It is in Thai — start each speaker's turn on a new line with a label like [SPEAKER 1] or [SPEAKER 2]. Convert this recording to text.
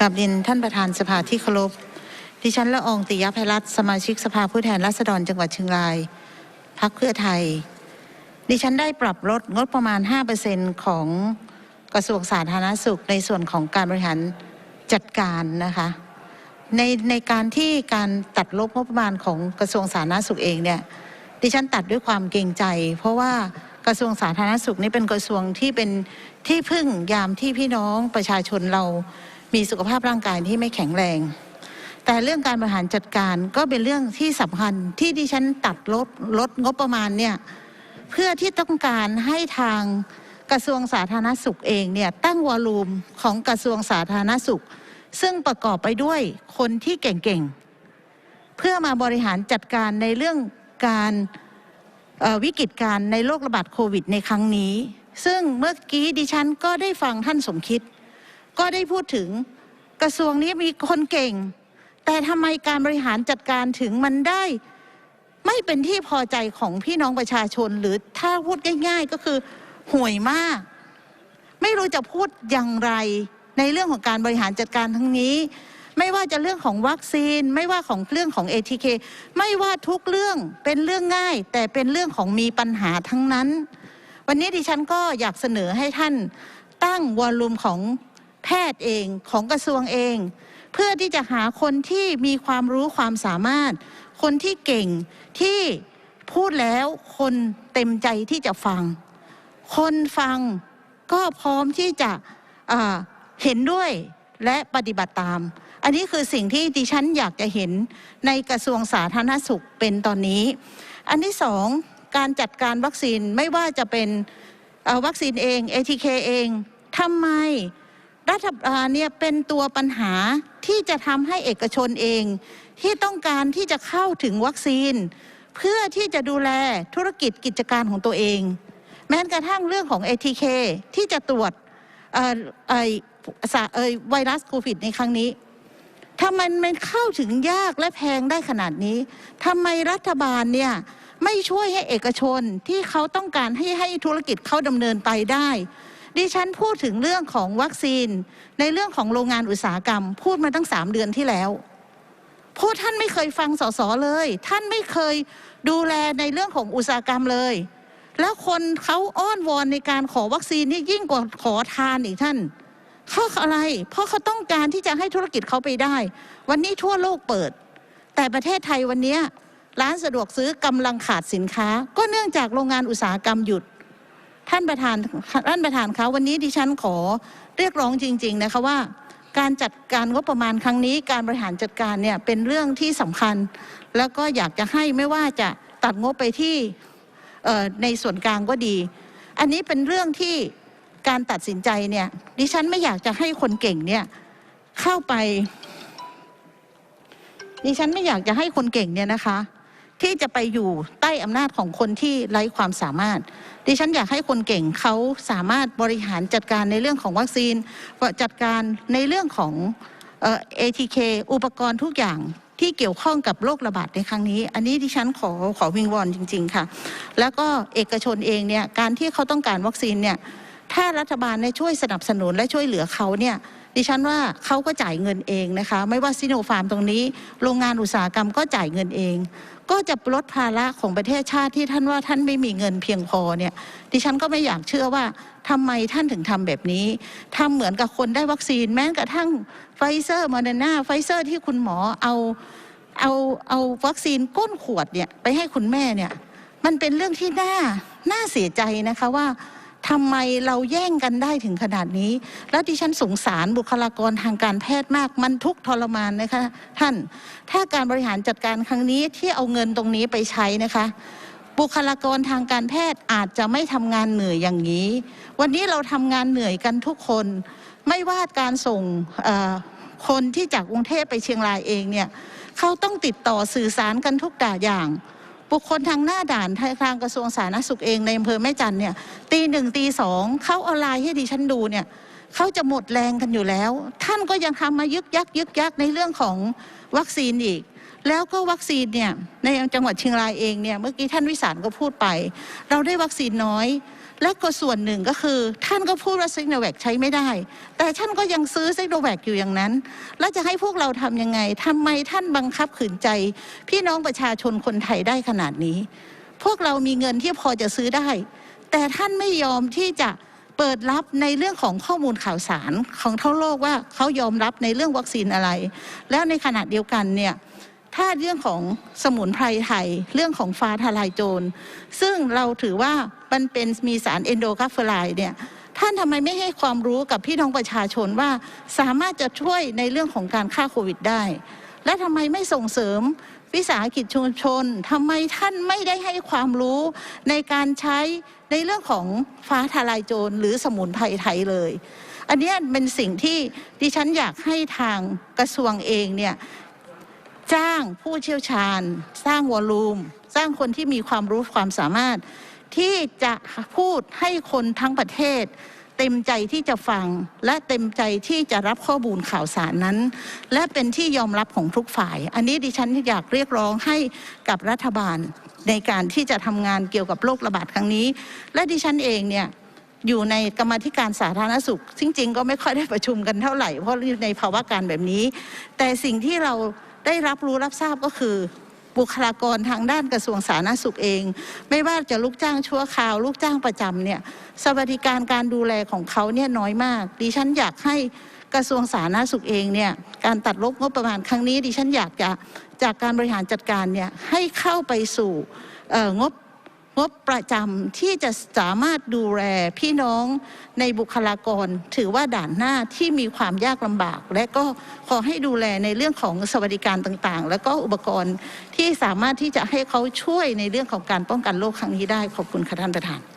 [SPEAKER 1] กับเรียนท่านประธานสภาที่เคารพ ดิฉันละอองติยภัยรัตน์สมาชิกสภาผู้แทนราษฎรจังหวัดเชียงราย พักเพื่อไทย ดิฉันได้ปรับลดงบประมาณ 5%ของกระทรวงสาธารณสุขในส่วนของการบริหารจัดการนะคะในในการที่การตัดลบงบประมาณของกระทรวงสาธารณสุขเองเนี่ยดิฉันตัดด้วยความเกรงใจ เพราะว่ากระทรวงสาธารณสุขนี่เป็นกระทรวงที่เป็นที่พึ่งยามที่พี่น้องประชาชนเรา มีสุขภาพร่างกายที่ไม่แข็งแรง แต่เรื่องการบริหารจัดการก็เป็นเรื่องที่สำคัญที่ดิฉันตัดลดลดงบประมาณเนี่ยเพื่อที่ต้องการให้ทางกระทรวงสาธารณสุขเองเนี่ยตั้งวอลลุ่มของกระทรวงสาธารณสุข ซึ่งประกอบไปด้วยคนที่เก่งๆ เพื่อมาบริหารจัดการในเรื่องการวิกฤตการณ์ในโรคระบาดโควิดในครั้งนี้ ซึ่งเมื่อกี้ดิฉันก็ได้ฟังท่านสมคิด ก็ได้พูดถึงกระทรวงนี้มีคนเก่ง แต่ทำไมการบริหารจัดการถึงมันได้ ไม่เป็นที่พอใจของพี่น้องประชาชน หรือถ้าพูดง่าย ๆ ก็คือห่วยมาก ไม่รู้จะพูดอย่างไร ในเรื่องของการบริหารจัดการทั้งนี้ ไม่ว่าจะเรื่องของวัคซีน ไม่ว่าของเรื่องของ ATK ไม่ว่าทุกเรื่องเป็นเรื่องง่าย แต่เป็นเรื่องของมีปัญหาทั้งนั้น วันนี้ดิฉันก็อยากเสนอให้ท่านตั้งวอลลุ่มของ แพทย์เองของกระทรวงเอง เพื่อที่จะหาคนที่มีความรู้ความสามารถ คนที่เก่งที่พูดแล้วคนเต็มใจที่จะฟัง คนฟังก็พร้อมที่จะเห็นด้วยและปฏิบัติตาม อันนี้คือสิ่งที่ดิฉันอยากจะเห็นในกระทรวงสาธารณสุขเป็นตอนนี้ อันที่สองการจัดการวัคซีนไม่ว่าจะเป็นวัคซีนเอง ATK เองทำไม รัฐบาลเนี่ยเป็นตัวปัญหาที่จะทำให้เอกชนเอง ที่ต้องการที่จะเข้าถึงวัคซีน เพื่อที่จะดูแลธุรกิจกิจการของตัวเอง แม้กระทั่งเรื่องของ ATK ที่จะตรวจไอสาเอ่ยไวรัสโควิดในครั้งนี้ทำไมมันเข้าถึงยากและแพงได้ขนาดนี้ทำไมรัฐบาลเนี่ยไม่ช่วยให้เอกชนที่เขาต้องการให้ให้ธุรกิจเขาดำเนินไปได้ ดิฉันพูดถึงเรื่องของวัคซีน ในเรื่องของโรงงานอุตสาหกรรม พูดมาตั้งสามเดือนที่แล้วพูดท่านไม่เคยฟังสสเลย ท่านไม่เคยดูแลในเรื่องของอุตสาหกรรมเลย แล้วคนเขาอ้อนวอนในการขอวัคซีนนี่ยิ่งกว่าขอทานอีกท่านเขาอะไร เพราะเขาต้องการที่จะให้ธุรกิจเขาไปได้ วันนี้ทั่วโลกเปิด แต่ประเทศไทยวันนี้ร้านสะดวกซื้อกำลังขาดสินค้า ก็เนื่องจากโรงงานอุตสาหกรรมหยุด ท่านประธานท่านประธานคะวันนี้ดิฉันขอเรียกร้องจริง ๆ นะคะว่า การจัดการงบประมาณครั้งนี้ การบริหารจัดการเนี่ยเป็นเรื่องที่สำคัญ แล้วก็อยากจะให้ไม่ว่าจะตัดงบไปที่ในส่วนกลางก็ดี อันนี้เป็นเรื่องที่การตัดสินใจเนี่ยดิฉันไม่อยากจะให้คนเก่งเนี่ยเข้าไปดิฉันไม่อยากจะให้คนเก่งเนี่ยนะคะ ที่จะไปอยู่ใต้อำนาจของคนที่ไร้ความสามารถ ดิฉันอยากให้คนเก่งเขาสามารถบริหารจัดการในเรื่องของวัคซีนจัดการในเรื่องของเอ่อ ATK อุปกรณ์ทุกอย่างที่เกี่ยวข้องกับโรคระบาดในครั้งนี้ อันนี้ดิฉันขอขอวิงวอนจริง ๆ ค่ะ แล้วก็เอกชนเองเนี่ยการที่เขาต้องการวัคซีนเนี่ย ถ้ารัฐบาลเนี่ยช่วยสนับสนุนและช่วยเหลือเขาเนี่ยดิฉันว่าเขาก็จ่ายเงินเองนะคะ ไม่ว่าซิโนฟาร์มตรงนี้ โรงงานอุตสาหกรรมก็จ่ายเงินเอง ก็จะลดภาระของประเทศชาติที่ท่านว่าท่านไม่มีเงินเพียงพอเนี่ย ดิฉันก็ไม่อยากเชื่อว่าทำไมท่านถึงทำแบบนี้ทำเหมือนกับคนได้วัคซีน แม้กระทั่งไฟเซอร์มอร์นาไฟเซอร์ที่คุณหมอเอาเอาเอาวัคซีนก้นขวดเนี่ยไปให้คุณแม่เนี่ย มันเป็นเรื่องที่น่าน่าเสียใจนะคะว่า ทำไมเราแย่งกันได้ถึงขนาดนี้ แล้วดิฉันสงสารบุคลากรทางการแพทย์มาก มันทุกข์ทรมานนะคะท่าน ถ้าการบริหารจัดการครั้งนี้ที่เอาเงินตรงนี้ไปใช้นะคะบุคลากรทางการแพทย์อาจจะไม่ทำงานเหนื่อยอย่างนี้ วันนี้เราทำงานเหนื่อยกันทุกคน ไม่ว่าการส่งคนที่จากกรุงเทพไปเชียงรายเองเนี่ย เขาต้องติดต่อสื่อสารกันทุกด่าอย่าง บุคคลทางหน้าด่านทางกระทรวงสาธารณสุขเองในอำเภอแม่จันเนี่ยตีหนึ่งตีสองเขาเอาไลน์ให้ดิฉันดูเนี่ยเขาจะหมดแรงกันอยู่แล้ว ท่านก็ยังทำมายึกยักยึกยักในเรื่องของวัคซีนอีก แล้วก็วัคซีนเนี่ยในจังหวัดเชียงรายเองเนี่ยเมื่อกี้ท่านวิสารก็พูดไป เราได้วัคซีนน้อย และก็ส่วนหนึ่งก็คือ ท่านก็พูดว่าซิโนแวคใช้ไม่ได้ แต่ท่านก็ยังซื้อซิโนแวคอยู่อย่างนั้น แล้วจะให้พวกเราทำยังไงทำไมท่านบังคับขืนใจ พี่น้องประชาชนคนไทยได้ขนาดนี้ พวกเรามีเงินที่พอจะซื้อได้ แต่ท่านไม่ยอมที่จะเปิดรับในเรื่องของข้อมูลข่าวสารของทั่วโลกว่าเขายอมรับในเรื่องวัคซีนอะไร แล้วในขณะเดียวกันเนี่ย ถ้าเรื่องของสมุนไพรไทย เรื่องของฟ้าทลายโจร ซึ่งเราถือว่ามันเป็นมีสารเอนโดกัฟเฟอไรด์เนี่ยท่านทำไมไม่ให้ความรู้กับพี่น้องประชาชนว่าสามารถจะช่วยในเรื่องของการฆ่าโควิดได้ และทำไมไม่ส่งเสริมวิสาหกิจชุมชนทำไมท่านไม่ได้ให้ความรู้ในการใช้ในเรื่องของฟ้าทลายโจรหรือสมุนไพรไทยเลย อันนี้เป็นสิ่งที่ดิฉันอยากให้ทางกระทรวงเองเนี่ย จ้างผู้เชี่ยวชาญ สร้างวอลลุ่มสร้างคนที่มีความรู้ความสามารถ ที่จะพูดให้คนทั้งประเทศ เต็มใจที่จะฟัง และเต็มใจที่จะรับข้อมูลข่าวสารนั้น และเป็นที่ยอมรับของทุกฝ่าย อันนี้ดิฉันอยากเรียกร้องให้กับรัฐบาลในการที่จะทำงานเกี่ยวกับโรคระบาดครั้งนี้ และดิฉันเองเนี่ยอยู่ในกรรมธิการสาธารณสุขจริงๆ ก็ไม่ค่อยได้ประชุมกันเท่าไหร่ เพราะในภาวะการแบบนี้ แต่สิ่งที่เรา ได้รับรู้รับทราบก็คือ บุคลากรทางด้านกระทรวงสาธารณสุขเอง ไม่ว่าจะลูกจ้างชั่วคราว ลูกจ้างประจำเนี่ยสวัสดิการการดูแลของเขาเนี่ยน้อยมาก ดิฉันอยากให้กระทรวงสาธารณสุขเองเนี่ยการตัดลบงบประมาณครั้งนี้ดิฉันอยากจะจากการบริหารจัดการเนี่ยให้เข้าไปสู่เอ่องบ งบประจำที่จะสามารถดูแลพี่น้องในบุคลากร ถือว่าด่านหน้าที่มีความยากลำบาก และก็ขอให้ดูแลในเรื่องของสวัสดิการต่างๆ แล้วก็อุปกรณ์ที่สามารถที่จะให้เขาช่วยในเรื่องของการป้องกันโรคครั้งนี้ได้ขอบคุณค่ะท่านประธาน